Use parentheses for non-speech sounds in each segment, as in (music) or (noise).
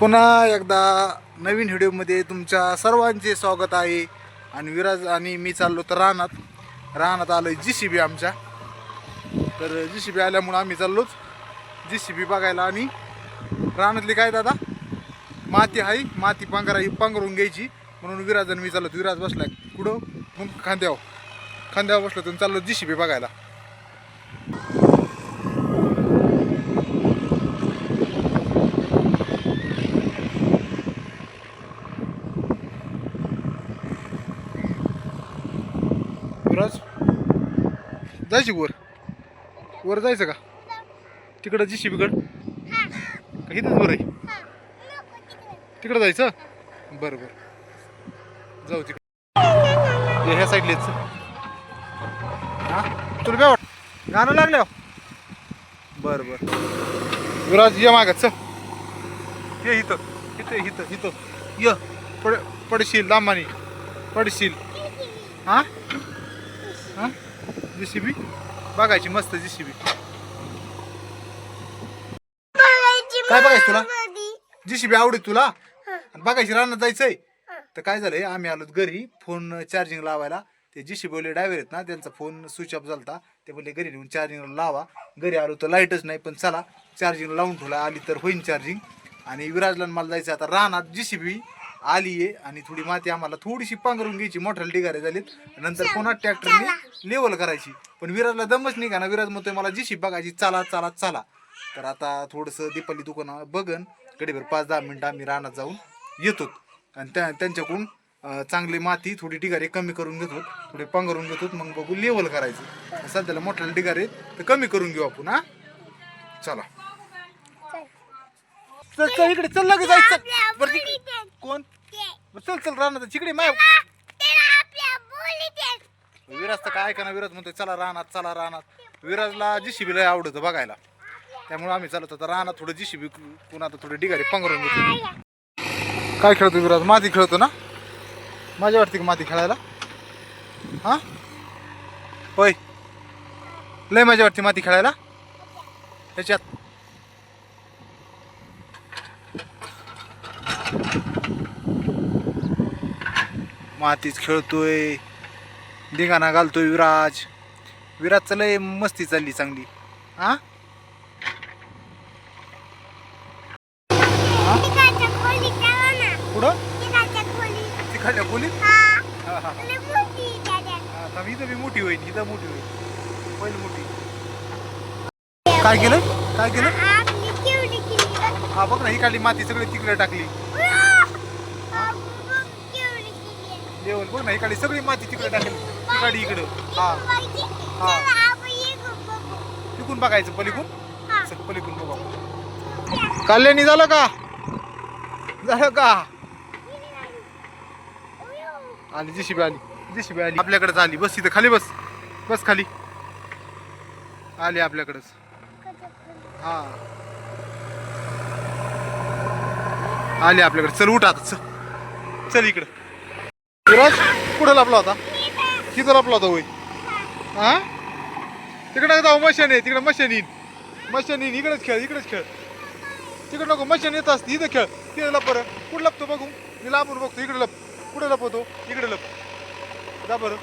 पुन्हा एकदा नवीन व्हिडिओमध्ये तुमच्या सर्वांचे स्वागत आहे. आणि विराज आणि मी चाललो तर रानात. रानात आलो जी सी बी आमच्या. तर जी सी बी आल्यामुळं आम्ही चाललोच जी सी बी बघायला. आणि रानातली काय दादा? माती आहे. माती पांघरा पांघरून घ्यायची. म्हणून विराज आणि मी चाललो विराज बसला कुठं? मग खांद्यावर. खांद्यावर बसलो तर चाललो जी सी बी बघायला. जायची वर. वर जायचं का? तिकडं जी बीकड का इथंच बरं आहे? तिकडं जायचं? बरं बरं. जाऊ तिकडं. ह्या साईडलेच. हा तुला काय वाट गाणं लागलं? बरं बरं. विराज ये मागत चल. ये इथं इथं इथं इथं. ये पड पडशील लांबानी. पडशील. हा? हा? जी सी बी बघायची मस्त जी सी बी काय बघायचं तुला? जी सी बी आवडत तुला? बघायची रानात जायचंय? तर काय झालंय आम्ही आलो घरी फोन चार्जिंग लावायला. ते जी सी बोले ड्रायव्हर आहेत ना त्यांचा फोन स्विच ऑफ झालता. ते बोलले घरी नेऊन चार्जिंग लावा. घरी आलो तर लाईटच नाही पण चला. चार्जिंग लावून ठेवला आली तर होईन चार्जिंग आणि विराजला मला जायचं आता रानात जी सी बी आली आहे आणि थोडी माती आम्हाला थोडीशी पांघरून घ्यायची मोठ्याला ढिगारे झालीत. नंतर पुन्हा ट्रॅक्टरने लेवल करायची. पण विराजला दमच नाही का ना? विराज म्हणतोय मला जी सी बघायची चाला चाला चाला. तर आता थोडंसं दीपाली दुकान बघन. गडीभर पाच दहा मिनिटं आम्ही रानात जाऊन येतो आणि त्या त्यांच्याकडून चांगली माती थोडी ढिगारे कमी करून घेतो. थोडे पांघरून घेतो. मग बघू लेवल करायचं. सध्याला मोठ्याला ढिगारे तर कमी करून घेऊ आपण हा? चला. चल चल इकडे चल लगेच जायचं. चल. बरं तिकडे. कोण? बरं चल चल राहणार तिकडे माय. विराज तर काय ऐकणार विराज म्हणतोय चला रानात चला रानात. विराजला जी सी आवडतं बघायला. त्यामुळे आम्ही चालत होतो. रानात थोडं जी सी बी कोण आता थोडे ढिगारे पांघरून घेतो काय खेळतो विराज? माती खेळतो ना? माझ्या वाटते का माती खेळायला? हां? होय. लय मजा वाटते माती खेळायला. त्याच्यात. मातीच खेळतोय. धिंगाणा घालतोय विराज. विराजचं लय मस्ती चालली चांगली. हां पुढं तिकडल्या खोलीत हा. हा इथं बी मोठी होईल इथं मोठी होईल. पहिली मोठी. काय केलं? काय केलं? हा बघ ना ही काढली माती सगळी तिकडे टाकली. देवल बघ ना ही काढली सगळी माती तिकडे टाकली. ती काढली इकडं. हा. तिकून बघायचं पलीकून? पलीकून बघू. कल्याणी झालं का? झालं का? आली जीसीबी आली शिबी आली. आपल्याकडेच आली. बस इथं खाली बस. बस खाली. आली आपल्याकडंच. हा. आली आपल्याकडे. चल उठ आता चल. चल इकडं. विराज कुठं लपला होता? तिथं लपला होता होय? हा? तिकडे जाऊ मशीन आहे. तिकडं मशीन येईन. मशीन येईन. इकडेच खेळ इकडेच खेळ. तिकडं नको मशीन येत असते. इथं खेळ. तिकडे लपर कुठं लपतो बघू? मी लांबून बघतो. इकडे लप. कुठे लपवतो? इकडे लप. जा बरं.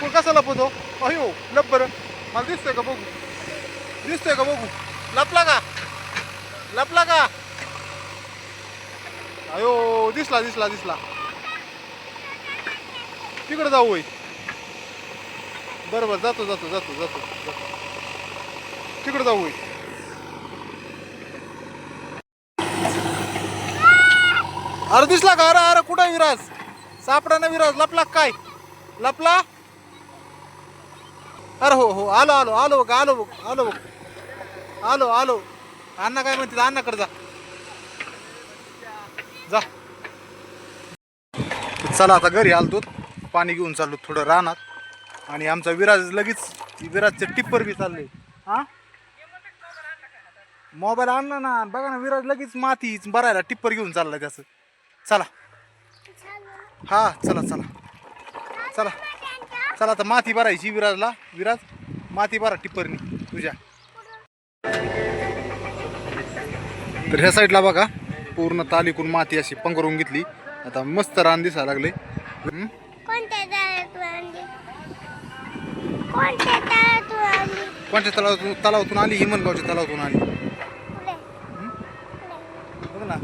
कोण कसा लपवतो? अयो लप बरं. मला दिसतोय का बघू? दिसतोय का बघू? लपला का? लपला का? अयो दिसला दिसला दिसला. तिकडे जाऊ होय. बरं बरं जातो जातो जातो जातो जातो. तिकडे जाऊ होई अरे दिसला का अरे अरे कुठं विराज? सापडा ना विराज लपला काय? लपला? अरे हो हो आलो आलो आलो बघ आलो बघ आलो बघ. आलो आलो. अण्णा काय म्हणते अण्णाकडे जा. जा. चला आता घरी आलतो. पाणी घेऊन चाललो थोडं रानात. आणि आमचा विराज लगेच विराजचे टिप्पर बी चालले हा? मोबाईल आणला ना बघा ना विराज लगेच माती भरायला टिप्पर घेऊन चालला त्याचं. चला. हा चला चला. चला. चला आता माती भरायची विराजला. विराज माती भरा टिप्परनी तुझ्या. तर ह्या साईडला बघा पूर्ण तालीकून माती अशी पंघरून घेतली. आता मस्त रान दिसायला लागले? कोणत्या तलावातून तलावातून आली? हिमनगावच्या तलावातून आली. बघ ना.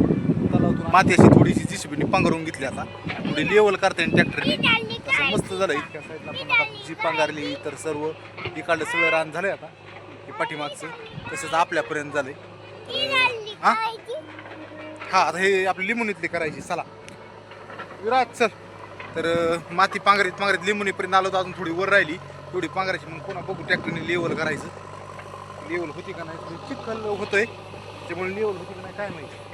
माती अशी थोडीशी जीसीबीने पांघरून घेतली आता. थोडी लेवल करता येईल ट्रॅक्टरने असं मस्त झालं इतक्या साईडला पण आता जी पांघरली तर सर्व इकडलं सगळं रान झालंय आता. हे पाठीमागचं. तसंच आपल्यापर्यंत झालंय. ती आणली हा? हा आता हे आपली लिंबुनीतली करायची. चला. विराज चल. तर माती पांघरीत पांघरीत लिंबुनीपर्यंत आलो तर अजून थोडी वर राहिली. तेवढी पांघरायची. मग पुन्हा बघू ट्रॅक्टरने लेवल करायचं. लेवल होती का नाही? थोडी चिखल होतोय. त्यामुळे लेवल होती का नाही काय माहिती.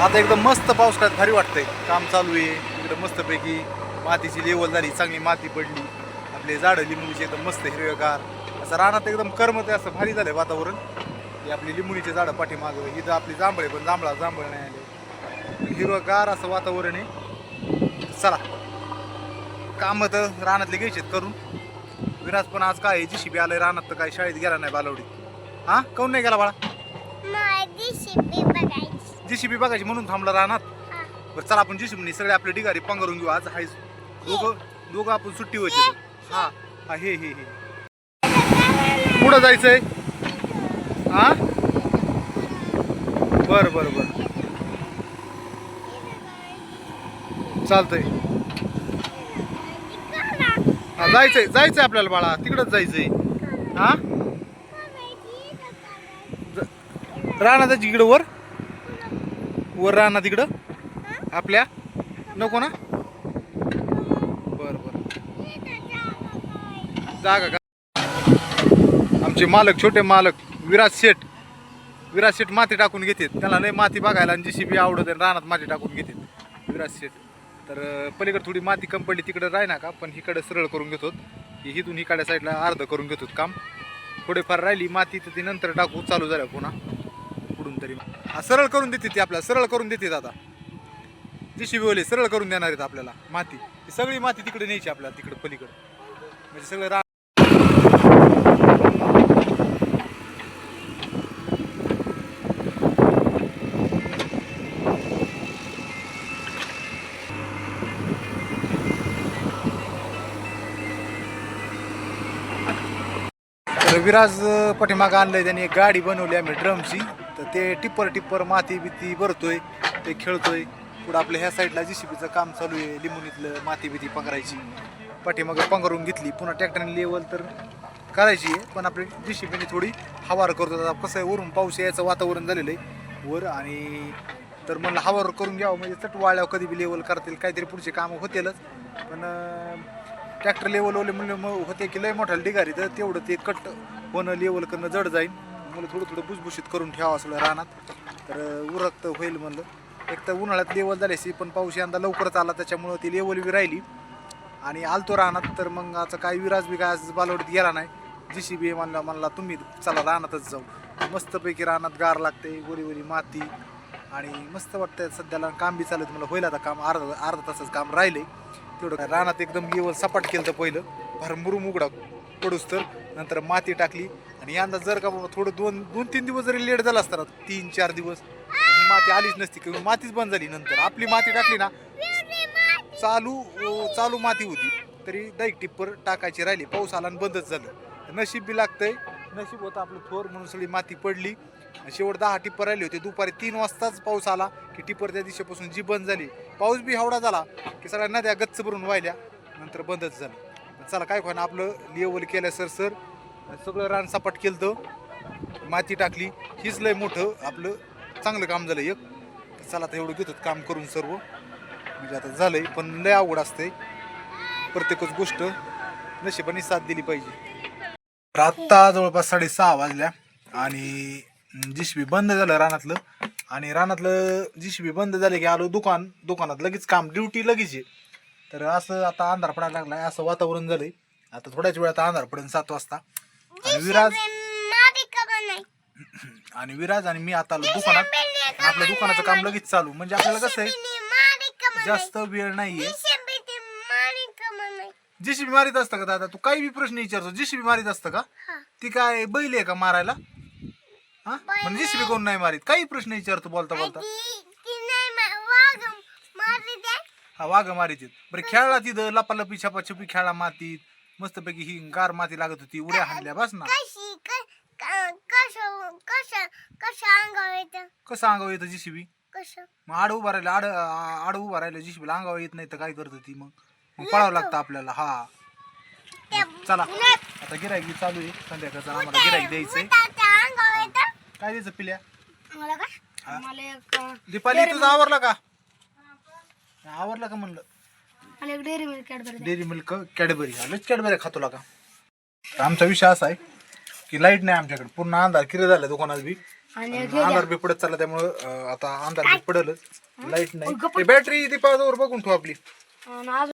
आता एकदम मस्त पावसाळ्यात भारी वाटतंय. काम चालू आहे. इकडं मस्तपैकी मातीची लेवल झाली चांगली माती पडली. आपले झाडं लिंबूचे एकदम मस्त हिरवेगार. असं रानात एकदम करमत असं भारी झालंय वातावरण. हे आपली लिंबूचे झाडं पाठीमागं इथं आपली जांभळे पण जांभळा जांभळ नाही आले. हिरवगार असं वातावरण आहे. चला. कामं तर रानातले घ्यायचेत करून. विराज पण आज काय जीशीबी आलंय रानात तर काय शाळेत गेला नाही बालवडीत. हा? काऊन नाही गेला बाळा? जीसीबी बघायची म्हणून थांबला राहणार हा. बरं चला आपण जीसीबी सगळे आपले ढिगारी पांघरून घेऊ. आज हाय दोघं दोघं आपण सुट्टी व्हायची. हा हा हे हे हे. कुठं जायचंय? हा बर बर बर. चालतंय. हा जायचंय जायचंय आपल्याला बाळा. तिकडच जायचंय. हा? राहणार इकडं वर. वर राहणार तिकडं. आपल्या. नको ना? बर बर. जागा का? आमचे मालक छोटे मालक विराज शेठ. विराज शेठ माती टाकून घेतात त्याला लय माती बघायला आणि जीसीबी आवडत आहे रानात माती टाकून घेतात विराज शेठ. तर पलीकडे थोडी माती कम पडली तिकडे राही ना का? पण इकडे सरळ करून घेतो. हिथून इकडे साईडला अर्ध करून घेतो काम. थोडेफार राहिली माती तर ती नंतर टाकू चालू झालं पुन्हा. कुठून तरी. हा, सरळ करून देते ती आपल्याला सरळ करून देते आता जी वाले सरळ करून देणार आहेत आपल्याला माती. ती सगळी माती तिकडे न्यायची आपल्याला तिकडे पलीकडे. म्हणजे सगळं रा विराज पाठीमागं आणलंय त्याने एक गाडी बनवली आम्ही ड्रमची. तर ते टिप्पर टिप्पर माती बिती भरतोय ते खेळतोय. पुढं आपल्या ह्या साईडला जीसीबीचं काम चालू आहे लिंबुनीतलं माती बिती पंगरायची पाठीमागं पंगरून घेतली पुन्हा ट्रॅक्टरने लेवल तर करायची आहे पण आपली जीसीबीने थोडी हवार करतो आता कसं आहे वरून पाऊस यायचं वातावरण झालेलं आहे. वर आणि तर म्हणलं हवार करून घ्यावं म्हणजे तट वाळल्यावर कधी बी लेवल करतील काहीतरी पुढचे कामं होतीलच. पण अं, ट्रॅक्टर लेवलवले म्हणले मग होते की लय मोठ्या डिगारी तर तेवढं ते कट होणं लेवल करणं जड जाईल मला थोडं थोडं भुसभुशीत करून ठेवावं असलं रानात. तर उरक्त होईल म्हणलं. एक तर उन्हाळ्यात लेवल झाल्याशी पण पाऊस यंदा लवकरच आला त्याच्यामुळं ती लेवल बी राहिली. आणि आलतो रानात तर मग आता काही विराज बी काय आज बालवडीत गेला नाही. जी सी बी म्हणला म्हणला तुम्ही चला रानातच जाऊ. मस्तपैकी रानात गार लागते गोरी गोरी माती. आणि मस्त वाटतंय सध्याला काम बी चालत मला होईल आता काम अर्धा अर्धा तासच काम राहिले. तेवढं काय रानात एकदम लेवल सपाट केलं तर पहिलं. भरमुरुम उघडा पडूस तर. नंतर माती टाकली. आणि यंदा जर का बाबा थोडं दोन दोन तीन दिवस जरी लेट झाला असता ना तीन चार दिवस ही माती आलीच नसती किंवा मातीच बंद झाली नंतर. आपली माती टाकली ना चालू अं, चालू माती होती तरी डाईक टिप्पर टाकायची राहिली पाऊस आला आणि बंदच झालं. नशीब बी लागतंय नशीब होतं आपलं थोर म्हणून सगळी माती पडली. आणि शेवट दहा टिप्पर राहिली होती दुपारी तीन वाजताच पाऊस आला की टिप्पर त्या दिवशीपासून जी बंद झाली. पाऊस बी एवढा झाला की सगळ्या नद्या गच्च भरून वाहिल्या नंतर बंदच झालं. पण चला काय ना आपलं लेवल केलं सर सर. सगळं रान सपाट केलं तर माती टाकली. हीच लय मोठं आपलं चांगलं काम झालं एक चला आता एवढं घेतो काम करून सर्व. म्हणजे आता झालंय पण लय आवड असते प्रत्येकच गोष्ट नशिबाने साथ दिली पाहिजे. तर आत्ता जवळपास साडेसहा वाजल्या आणि जिशबी बंद झालं रानातलं. आणि रानातलं जिशबी बंद झाले की आलो दुकान. दुकानात लगेच काम ड्युटी लगेच आहे. तर असं आता अंधार पडायला लागलाय. असं वातावरण झालंय. आता थोड्याच वेळात अंधार पडेल सात वाजता. आणि विराज (clears throat) आणि विराज आणि मी आता आलो दुकानात आपल्या दुकानाचं काम लगेच चालू. म्हणजे आपल्याला कसं आहे? जास्त वेळ नाहीये. जीसीबी मारित असतं का दादा? तू काही बी प्रश्न विचारतो. जीसीबी मारित असतं का? ती काय बैल आहे का मारायला? हा? म्हणजे जीसीबी कोण नाही मारित? काही प्रश्न विचारतो बोलता बोलता. हा वाघ मारीत बरं खेळला तिथं लपालपी छपाछपी खेळा मातीत मस्तपैकी ही गार माती लागत होती उड्या हाणल्या बस ना. कशी? क- क- कसं कसं कसं अंगावर येतं? कसं अंगावर येतं जीसीबी कसं मग आड उभा राहिलं आड आड उभा राहिलं जीसीबीला अंगावर येत नाही तर काय करत ती मग? मग पळावं लागतं आपल्याला हा. त्या चला. आता गिरायक चालू आहे संध्याकाळचं आम्हाला गिरायक द्यायचंय. भुताच्या अंगावर येतं. काय द्यायचं पिल्या? मला का? मला एक अं, दीपाली तुझं आवरला का? आवरला का म्हणलं? एक Dairy Milk Cadbury Dairy Milk Cadbury. आलेच कॅडबरी खातो लागा. आमचा विषय असा आहे की लाइट नाही आमच्याकडे. पूर्ण अंधार किरे झालं दुकानात बी. आणि एक अंधार बी पडत चालला त्यामुळं अं, आता अंधार बी पडलच. लाइट नाही. बॅटरी दीपाजवळ बघून ठेव आपली. आणि अजून